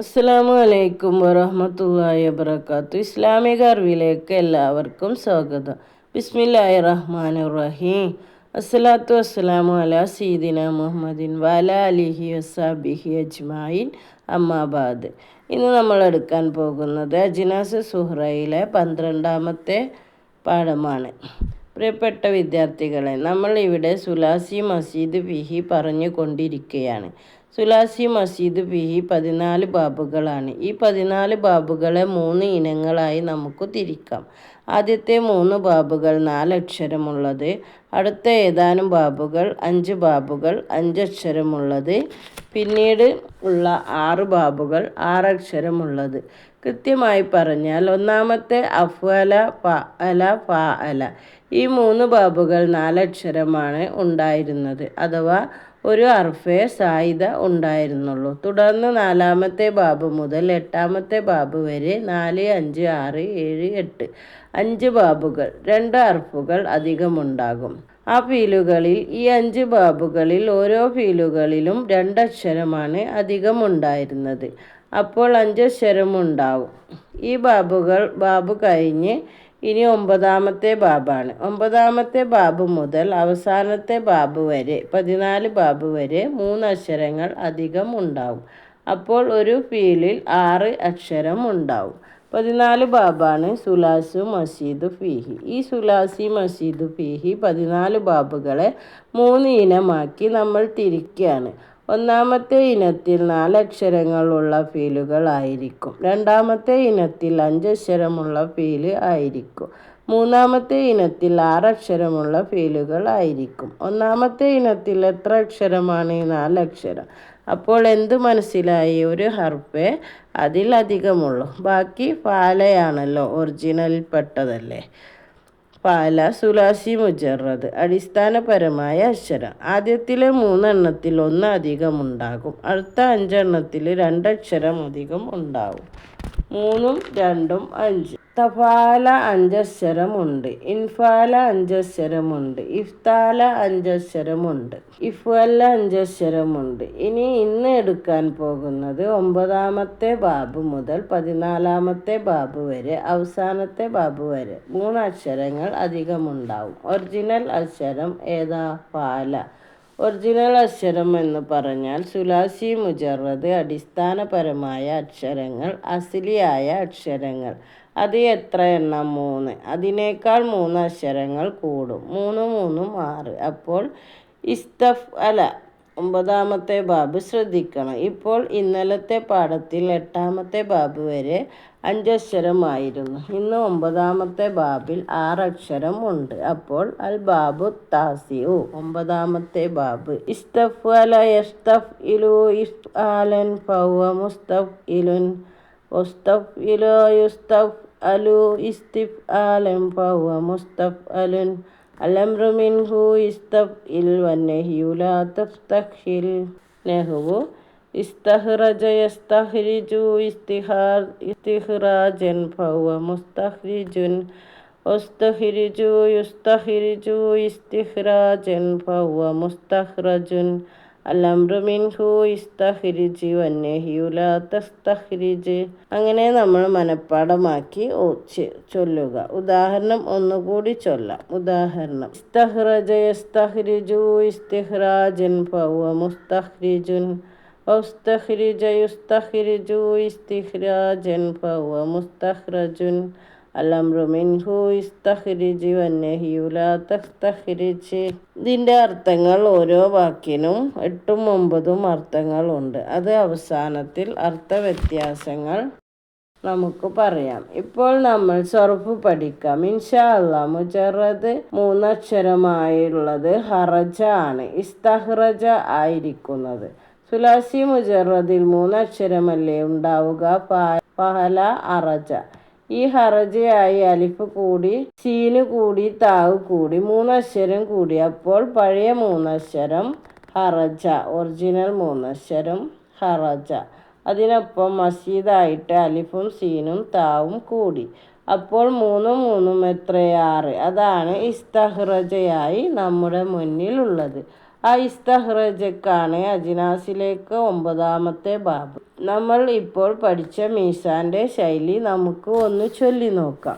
അസ്സലാമു അലൈക്കും വറഹമത്തല്ലാഹി വബർക്കാത്തു ഇസ്ലാമിക അറിവിലേക്ക് എല്ലാവർക്കും സ്വാഗതം. ബിസ്മില്ലാഹി റഹ്മാൻ റഹീം. അസ്സലാത്തു വസ്സലാമു അല സീദിന മുഹമ്മദിൻ വല അലിഹി വസാബിഹി അജ്മായിൻ അമ്മാബാദ് ഇന്ന് നമ്മൾ എടുക്കാൻ പോകുന്നത് അജിനാസ് സുഹ്റയിലെ പന്ത്രണ്ടാമത്തെ പാഠമാണ്. പ്രിയപ്പെട്ട വിദ്യാർത്ഥികളെ നമ്മൾ ഇവിടെ സുലാസി മസീദ് ഫിഹി പറഞ്ഞു കൊണ്ടിരിക്കുകയാണ് സുലാസി മസീദ് ബിഹി പതിനാല് ബാബുകളാണ്. ഈ പതിനാല് ബാബുകളെ മൂന്ന് ഇനങ്ങളായി നമുക്ക് തിരിക്കാം. ആദ്യത്തെ മൂന്ന് ബാബുകൾ നാലക്ഷരമുള്ളത്. അടുത്ത ഏതാനും ബാബുകൾ അഞ്ച് ബാബുകൾ അഞ്ചക്ഷരമുള്ളത്. പിന്നീട് ഉള്ള ആറ് ബാബുകൾ ആറക്ഷരമുള്ളത്. കൃത്യമായി പറഞ്ഞാൽ ഒന്നാമത്തെ അഫ്വല പ അല ഫ അല. ഈ മൂന്ന് ബാബുകൾ നാലക്ഷരമാണ് ഉണ്ടായിരുന്നത്. അഥവാ ഒരു അർഫേ സായിദ ഉണ്ടായിരുന്നുള്ളൂ. തുടർന്ന് നാലാമത്തെ ബാബ് മുതൽ എട്ടാമത്തെ ബാബ് വരെ നാല് അഞ്ച് ആറ് ഏഴ് എട്ട് അഞ്ച് ബാബുകൾ രണ്ട് അർഫുകൾ അധികമുണ്ടാകും. ആ ഫീലുകളിൽ ഈ അഞ്ച് ബാബുകളിൽ ഓരോ ഫീലുകളിലും രണ്ടക്ഷരമാണ് അധികം ഉണ്ടായിരുന്നത് അപ്പോൾ അഞ്ചക്ഷരമുണ്ടാവും. ഈ ബാബുകൾ ബാബു കഴിഞ്ഞ് ഇനി ഒമ്പതാമത്തെ ബാബാണ്. ഒമ്പതാമത്തെ ബാബ് മുതൽ അവസാനത്തെ ബാബ് വരെ പതിനാല് ബാബ് വരെ മൂന്ന് അക്ഷരങ്ങൾ അധികം ഉണ്ടാവും. അപ്പോൾ ഒരു ഫീലിൽ ആറ് അക്ഷരം ഉണ്ടാവും. പതിനാല് ബാബാണ് സുലാസു മസീദ് ഫീഹി. ഈ സുലാസി മസീദ് ഫീഹി പതിനാല് ബാബുകളെ മൂന്ന് ഇനമാക്കി നമ്മൾ തിരിക്കുകയാണ് ഒന്നാമത്തെ ഇനത്തിൽ നാലക്ഷരങ്ങളുള്ള ഫീലുകൾ ആയിരിക്കും. രണ്ടാമത്തെ ഇനത്തിൽ അഞ്ചക്ഷരമുള്ള ഫീൽ ആയിരിക്കും. മൂന്നാമത്തെ ഇനത്തിൽ ആറക്ഷരമുള്ള ഫീലുകൾ ആയിരിക്കും. ഒന്നാമത്തെ ഇനത്തിൽ എത്ര അക്ഷരമാണ്? നാലക്ഷരം. അപ്പോൾ എന്ത് മനസ്സിലായി? ഒരു ഹർഫേ അതിലധികമുള്ളൂ. ബാക്കി ഫാലയാണല്ലോ ഒറിജിനലിൽപ്പെട്ടതല്ലേ പാല സുലാസി മുജറത് അടിസ്ഥാനപരമായ അക്ഷരം. ആദ്യത്തിലെ മൂന്നെണ്ണത്തിൽ ഒന്ന് അധികം ഉണ്ടാകും അടുത്ത അഞ്ചെണ്ണത്തിൽ രണ്ടക്ഷരം അധികം ഉണ്ടാകും. മൂന്നും രണ്ടും അഞ്ച്. തഫാല അഞ്ചക്ഷരമുണ്ട് ഇൻഫാല അഞ്ചക്ഷരമുണ്ട് ഇഫ്താല അഞ്ചക്ഷരമുണ്ട് ഇഫ്വല്ല അഞ്ചക്ഷരമുണ്ട് ഇനി ഇന്ന് എടുക്കാൻ പോകുന്നത് ഒമ്പതാമത്തെ ബാബു മുതൽ പതിനാലാമത്തെ ബാബു വരെ അവസാനത്തെ ബാബു വരെ. മൂന്ന് അക്ഷരങ്ങൾ അധികമുണ്ടാവും. ഒറിജിനൽ അക്ഷരം ഏതാ? പാല ഒറിജിനൽ അക്ഷരം എന്ന് പറഞ്ഞാൽ സുലാസി മുജറത് അടിസ്ഥാനപരമായ അക്ഷരങ്ങൾ അസിലിയായ അക്ഷരങ്ങൾ. അത് എത്ര എണ്ണം? മൂന്ന്. അതിനേക്കാൾ മൂന്ന് അക്ഷരങ്ങൾ കൂടും. മൂന്ന് മൂന്നും ആറ്. അപ്പോൾ ഇസ്തഫ് അല ഒമ്പതാമത്തെ ബാബ് ശ്രദ്ധിക്കണം. ഇപ്പോൾ ഇന്നലത്തെ പാഠത്തിൽ എട്ടാമത്തെ ബാബ് വരെ അഞ്ചക്ഷരമായിരുന്നു. ഇന്ന് ഒമ്പതാമത്തെ ബാബിൽ ആറക്ഷരം ഉണ്ട്. അപ്പോൾ അൽ ബാബു താസിയു ഒമ്പതാമത്തെ ബാബ്. ഇസ്തഫ് അല എസ്തഫ് ഇലു ഇഫ് ആലൻ ഫൗവ മുസ്തഫ് ഇലുൻ ഒസ്തഫ് ഇലോ യുസ്തഫ് അലു ഇസ്തിഫ് ആലൻ ഫൗവ മുസ്തഫ് അലുൻ الأمر منه استفئل والنهي لا تفتخل نهو استخرج يستخرج استخراجا فهو مستخرج واستخرج يستخرج استخراجا فهو مستخرج الأمر منه استخرج والنهي لا تستخرج അങ്ങനെ നമ്മൾ മനഃപ്പാടമാക്കി ചൊല്ലുക ഉദാഹരണം ഒന്നുകൂടി ചൊല്ലാം ഉദാഹരണം ഇസ്തഹ്റജ യസ്തഹ്രിജു ഇസ്തിഹ്റാജൻ ഫവ മുസ്തഹ്രിജുൻ واستخرج يستخرج استخراجا فهو مستخرج അലംറുമിൻഹു ഇസ്തഹ്രിജ് വന്നഹിയുലാ തഖ്തഹ്രിജ് ഇതിന്റെ അർത്ഥങ്ങൾ ഓരോ വാക്കിനും എട്ടും ഒമ്പതും അർത്ഥങ്ങളുണ്ട് അത് അവസാനത്തിൽ അർത്ഥവ്യത്യാസങ്ങൾ നമുക്ക് പറയാം. ഇപ്പോൾ നമ്മൾ സർഫ് പഠിക്കാം. ഇൻഷാ അല്ല മുജറത് മൂന്നക്ഷരമായുള്ളത് ഹറജ ആണ്. ഇസ്തഹ്റജ ആയിരിക്കുന്നത്. സുലാസി മുജറദിൽ മൂന്നക്ഷരമല്ലേ ഉണ്ടാവുക? പഹല അറജ. ഈ ഹറജയായി അലിഫ് കൂടി സീന് കൂടി താവ് കൂടി മൂന്നക്ഷരം കൂടി. അപ്പോൾ പഴയ മൂന്നക്ഷരം ഹറജ ഒറിജിനൽ മൂന്നക്ഷരം ഹറജ. അതിനൊപ്പം മസീദായിട്ട് അലിഫും സീനും താവും കൂടി. അപ്പോൾ മൂന്നും മൂന്നും എത്രയാറ്? അതാണ് ഇസ്തഹ്റജയായി നമ്മുടെ മുന്നിലുള്ളത്. ഇസ്തഹ്റജക്കാണ് അജിനാസിലേക്ക് ഒമ്പതാമത്തെ ബാബ്. നമ്മൾ ഇപ്പോൾ പഠിച്ച മീസാന്റെ ശൈലി നമുക്ക് ഒന്ന് ചൊല്ലി നോക്കാം.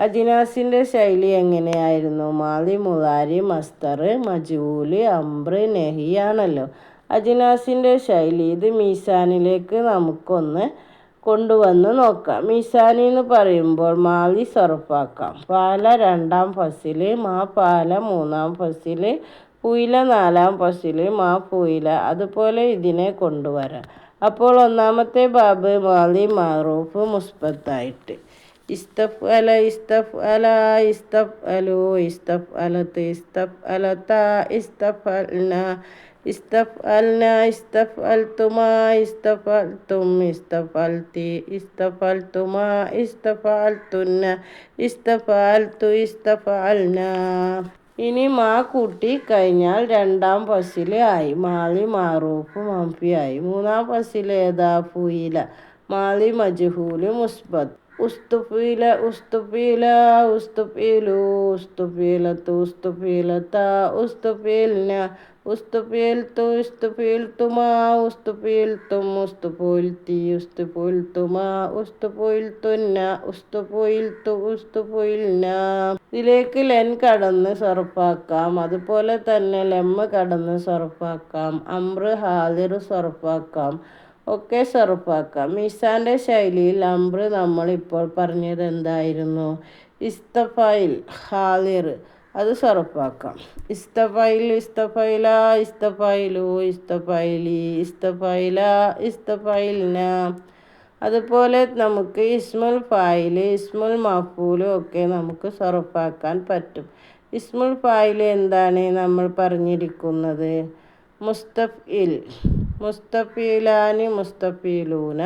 അജിനാസിന്റെ ശൈലി എങ്ങനെയായിരുന്നു? മാലി മുലാരി മസ്തർ മജൂൽ അംബ്ര നെഹി ആണല്ലോ. അജിനാസിന്റെ ശൈലി ഇത് മീസാനിലേക്ക് നമുക്കൊന്ന് കൊണ്ടുവന്ന് നോക്കാം. മീസാനി എന്ന് പറയുമ്പോൾ മാലി സർഫാക്കാം പാല രണ്ടാം ഫസിൽ മാ പാല മൂന്നാം ഫസിൽ പുയില നാലാം ഫസിൽ മാ പുയില അതുപോലെ ഇതിനെ കൊണ്ടുവരാം. അപ്പോൾ ഒന്നാമത്തെ ബാബ് മാലി മാറൂഫ് മുസ്ബത്തായിട്ട്. ഇസ്തഫ് അല ഇസ്തഫ് അല ഇസ്തഫ് അലു ഇസ്തഫ് അലത്ത് ഇസ്തഫ് അലത്ത ഇസ്തഫ് അൽന ഇസ്തഫ് അൽന ഇസ്തഫ് അൽത്തുമാ ഇസ്തഫ് അൽത്തും ഇസ്തഫ് അൽത്തി ഇസ്തഫ് അൽത്തുമാ ഇസ്തഫ് അൽത്തുന്ന ഇസ്തഫ് അൽത്തു ഇസ്തഫ് അൽന ഇനി മാ കൂട്ടി കഴിഞ്ഞാൽ രണ്ടാം പസിൽ ആയി. മാളി മാറൂഫ് മംഫിയായി മൂന്നാം പസിൽ ഏതാ? ഫുയില. മാളി മജ്ഹൂൽ മുസ്ബത്ത്. ഉസ്തുഫീല ഉസ്തുഫീല ഉസ്തുഫീലു ഉസ്തുഫീലത്തു ഉസ്തുഫീലത്ത ഉസ്തുഫീൽന ഇതിലേക്ക് ലെൻ കടന്ന് സർഫാക്കാം അതുപോലെ തന്നെ ലെമ്മ കടന്ന് സർഫാക്കാം അമ്ര ഹാദിർ സർഫാക്കാം ഒക്കെ സർഫാക്കാം മിസാന്റെ ശൈലിയിൽ അമ്ര നമ്മൾ ഇപ്പോൾ പറഞ്ഞത് എന്തായിരുന്നു? ഇസ്തഫൈൽ ഹാലിർ അത് സർപ്പാക്കാം ഇസ്തഫൈൽ ഇസ്തഫൈല ഇസ്തഫൈലു ഇസ്തഫൈലി ഇസ്തഫൈല ഇസ്തഫൈലിന. അതുപോലെ നമുക്ക് ഇസ്മുൽ ഫായിൽ ഇസ്മുൽ മഫൂലും ഒക്കെ നമുക്ക് സർഫാക്കാൻ പറ്റും. ഇസ്മുൽ ഫായിൽ എന്താണ് നമ്മൾ പറഞ്ഞിരിക്കുന്നത്? മുസ്തഫിൽ മുസ്തഫീലാനി മുസ്തഫീലൂന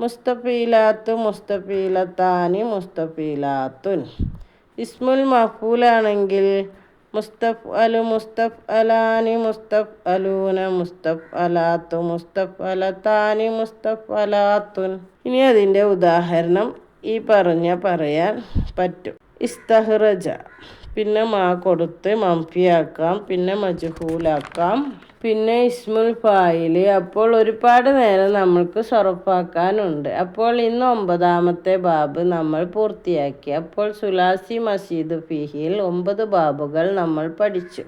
മുസ്തഫീലാത്തു മുസ്തഫീലത്താനി മുസ്തഫീലാത്തുൻ. ഇസ്മുൽ മഫൂലാണെങ്കിൽ മുസ്തഫ് അലു മുസ്തഫ് അലാനി മുസ്തഫ് അലൂന മുസ്തഫ് അലാത്തു മുസ്തഫ് അലത്താനി മുസ്തഫ് അലാത്തുൻ ഇനി അതിന്റെ ഉദാഹരണം ഈ പറഞ്ഞ പറയാൻ പറ്റും. ഇസ്തഹ്റജ. പിന്നെ മാ കൊടുത്ത് മംഫിയാക്കാം പിന്നെ മജഹൂലാക്കാം പിന്നെ ഇസ്മുൽ ഫായിൽ അപ്പോൾ ഒരുപാട് നേരം നമ്മൾക്ക് സൊറപ്പാക്കാനുണ്ട്. അപ്പോൾ ഇന്ന് ഒമ്പതാമത്തെ ബാബ് നമ്മൾ പൂർത്തിയാക്കി. അപ്പോൾ സുലാസി മസീദ് ഫിഹിയിൽ ഒമ്പത് ബാബുകൾ നമ്മൾ പഠിച്ചു.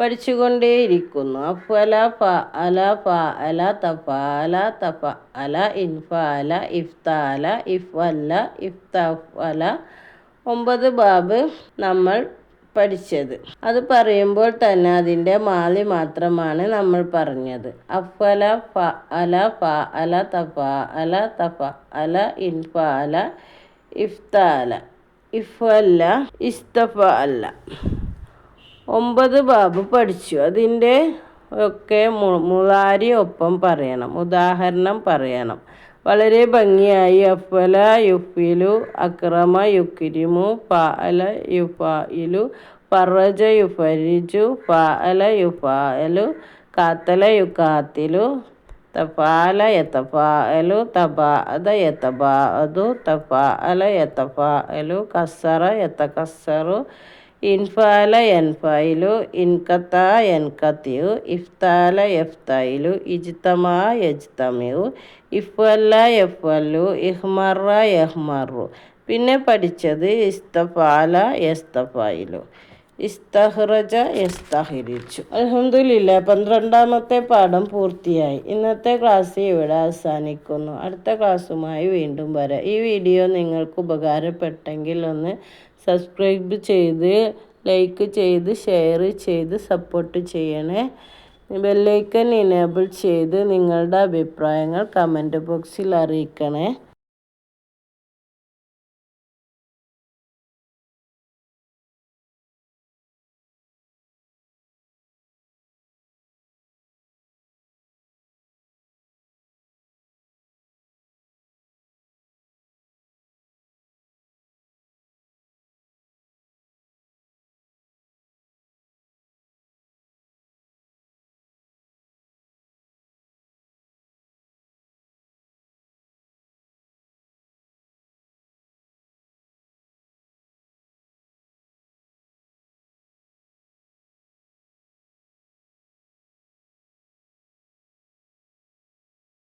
പഠിച്ചുകൊണ്ടേയിരിക്കുന്നു. അഫല ഫ അല ഫ അല തഫ അല തഫ അല ഇൻഫ അല ഇഫ്താല ഇഫ് അല്ല ഇഫ്തഫ് അല. ഒമ്പത് ബാബ് നമ്മൾ പഠിച്ചത്. അത് പറയുമ്പോൾ തന്നെ അതിന്റെ മാലി മാത്രമാണ് നമ്മൾ പറഞ്ഞത്. അഫല ഫ അല ഫ അല തഫ അല തഫ അല ഇൻഫ അല ഇഫ്താല. ഇഫ് അല്ല ഇസ്തഫ അല്ല. ഒമ്പത് ബാബ് പഠിച്ചു. അതിന്റെ ഒക്കെ മുളാരി ഒപ്പം പറയണം. ഉദാഹരണം പറയണം. വളരെ ഭംഗിയായി. അഫല യുഫിലു അക്രമ യുക്കിരിമു ഫഅല യുഫായിലു ഫറജ യുഫരിജു ഫഅല യുഫായലു കാത്തല യുക്കാത്തിലു തഫാല യത്തഫാഅലു തബാഅദ യത്തബാഅദു തഫാഅല കസറ കസ്സറ യത്തകസ്സറു ഇൻഫാല എൻഫായിലു ഇൻകത്ത എൻകത്തിയു ഇഫ്താല എഫ്തായിലു ഇജിത്തമ യജിത്തമയു ഇഫല്ല എഫല്ലു ഇഹ്മറ എഹ്മറു. പിന്നെ പഠിച്ചത് ഇസ്തഫാല എസ്തഫായിലു. ഇസ്തഹ്റജ എസ്തഹരിച്ചു. അലഹമില്ല പന്ത്രണ്ടാമത്തെ പാഠം പൂർത്തിയായി. ഇന്നത്തെ ക്ലാസ് ഇവിടെ അവസാനിക്കുന്നു. അടുത്ത ക്ലാസ്സുമായി വീണ്ടും വരാം. ഈ വീഡിയോ നിങ്ങൾക്ക് ഉപകാരപ്പെട്ടെങ്കിൽ ഒന്ന് സബ്സ്ക്രൈബ് ചെയ്ത് ലൈക്ക് ചെയ്ത് ഷെയർ ചെയ്ത് സപ്പോർട്ട് ചെയ്യണേ. ബെല്ലൈക്കൻ ഇനേബിൾ ചെയ്ത് നിങ്ങളുടെ അഭിപ്രായങ്ങൾ കമന്റ് ബോക്സിൽ അറിയിക്കണേ.